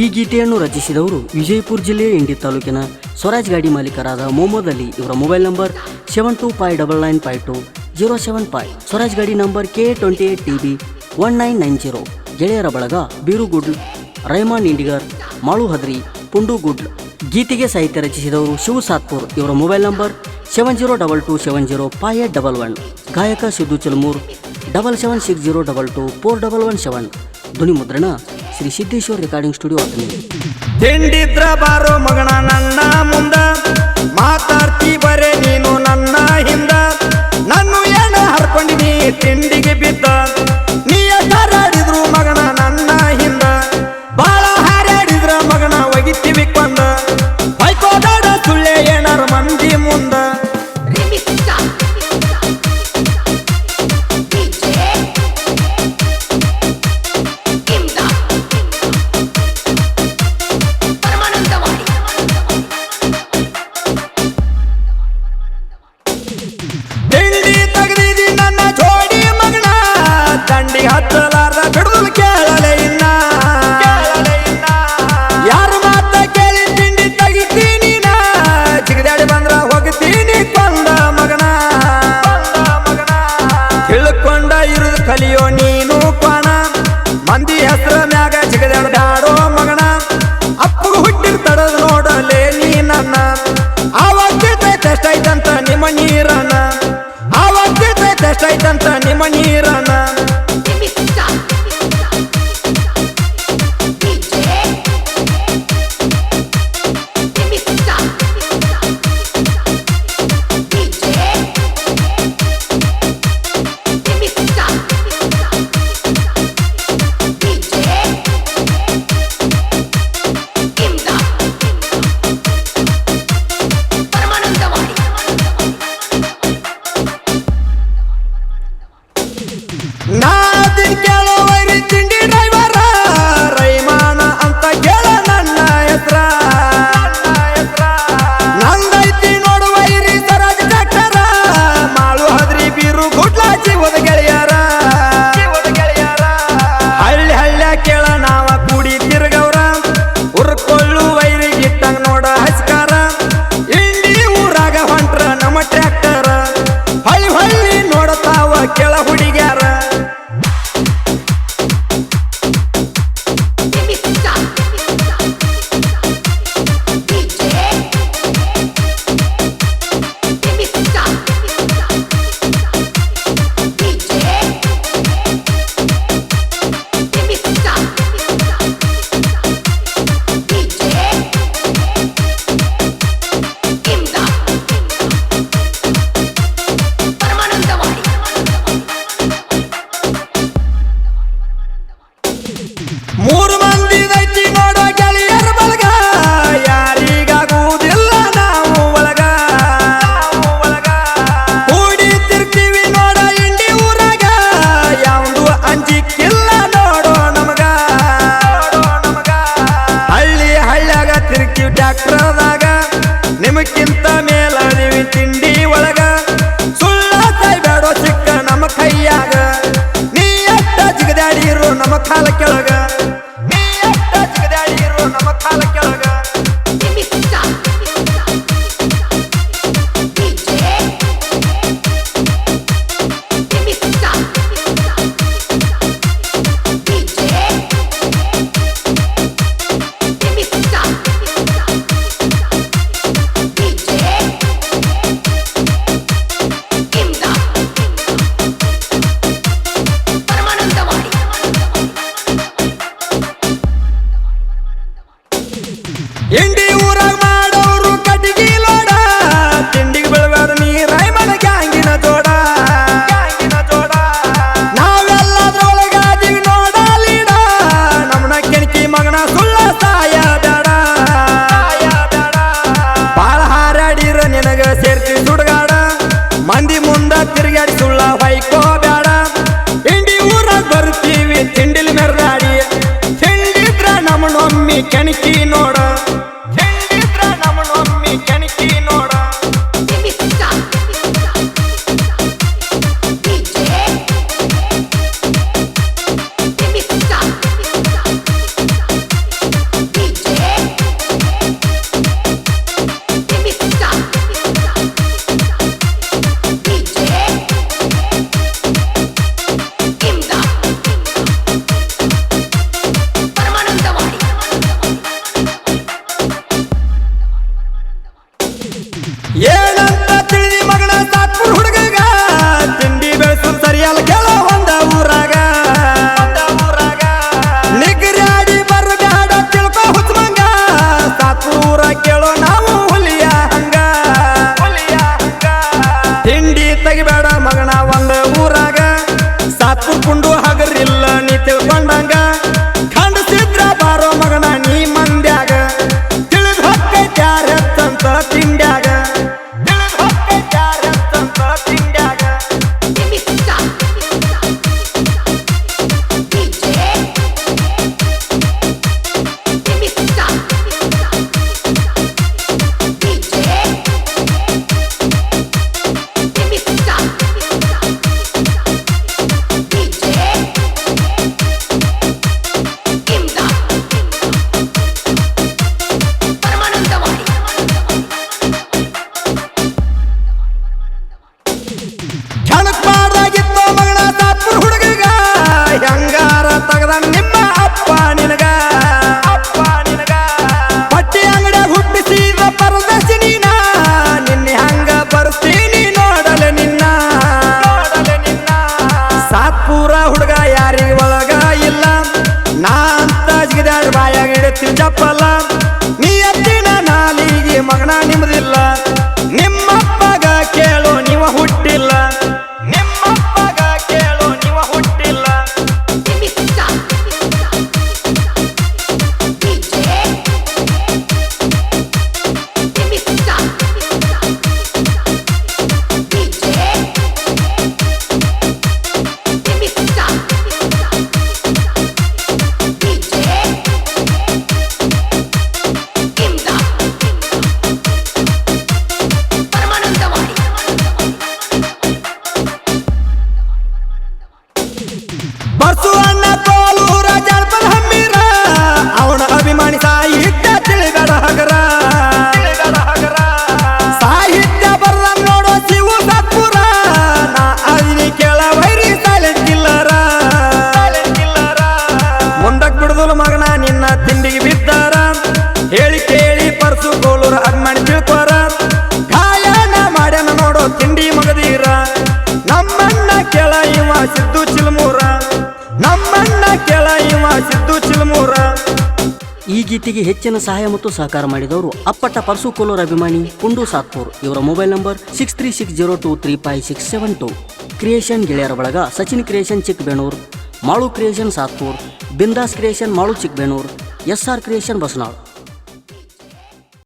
ಈ ಗೀತೆಯನ್ನು ರಚಿಸಿದವರು ವಿಜಯಪುರ ಜಿಲ್ಲೆಯ ಇಂಡಿ ತಾಲೂಕಿನ ಸ್ವರಾಜ್ ಗಾಡಿ ಮಾಲೀಕರಾದ ಮೊಹಮ್ಮದ್ ಅಲಿ. ಇವರ mobile number seven two five double nine five two zero seven five Swaraj ಗಾಡಿ number K twenty eight T B one nine nine zero ಗೆಳೆಯರ ಬಳಗ ಬೀರುಗುಡ್ಲ್ ರೈಮಾನ್ ಇಂಡಿಗರ್, ಮಾಳು ಹದ್ರಿ ಪುಂಡುಗುಡ್ಲ್ ಗೀತೆಗೆ ಸಾಹಿತ್ಯ ರಚಿಸಿದವರು ಶಿವ ಸಾತ್ಪುರ್. ಇವರ mobile number seven zero double two seven zero five eight double one ಗಾಯಕ Siddu Chalmur double seven six zero double two four double one seven ಧ್ವನಿ ಮುದ್ರಣ Shri Siddeshwar recording studio ಹತ್ತನೇ ತಿಂಡಿದ್ರ ಬಾರೋ ಮಗನ ನನ್ನ ಮುಂದ, ಮಾತಾಡ್ತಿ ಬರೇ ನೀನು ನನ್ನ ಹಿಂದ. ನಾನು ಏನ ಹರ್ಕೊಂಡಿನಿ ತಿಂಡಿಗೆ ಬಿದ್ದ. ನೀ ಹಾರಾಡಿದ್ರು ಮಗನ ನನ್ನ ಹಿಂದ. ಬಾಳ ಹಾರಾಡಿದ್ರ ಮಗನ ಒಗಿತೀವಿ ಕೊಂದ ಮಂದಿ ನಮ್ಮನೊಮ್ಮಿ tell ಇಡ್ತೀವಿ ಜಪ್ಪಲ್ಲ ನೀ ಅತ್ತಿನ ನಾಲಿಗೆ ಮಗನ ನಿಮ್ದಿಲ್ಲ. ಈ ಹೆಚ್ಚಿನ ಸಹಾಯ ಮತ್ತು ಸಹಕಾರ ಮಾಡಿದವರು ಅಪ್ಪಟ್ಟ ಪರ್ಸು ಕೋಲೂರ್ ಅಭಿಮಾನಿ ಕುಂಡು ಸಾತ್ಪುರ್. ಇವರ mobile number six three six zero two three five six seven two creation ಗೆಳೆಯರ ಬಳಗ Sachin creation Chikkabenur, Malu creation Satpur, Bindaas creation Malu Chikkabenur, S R creation Basanal.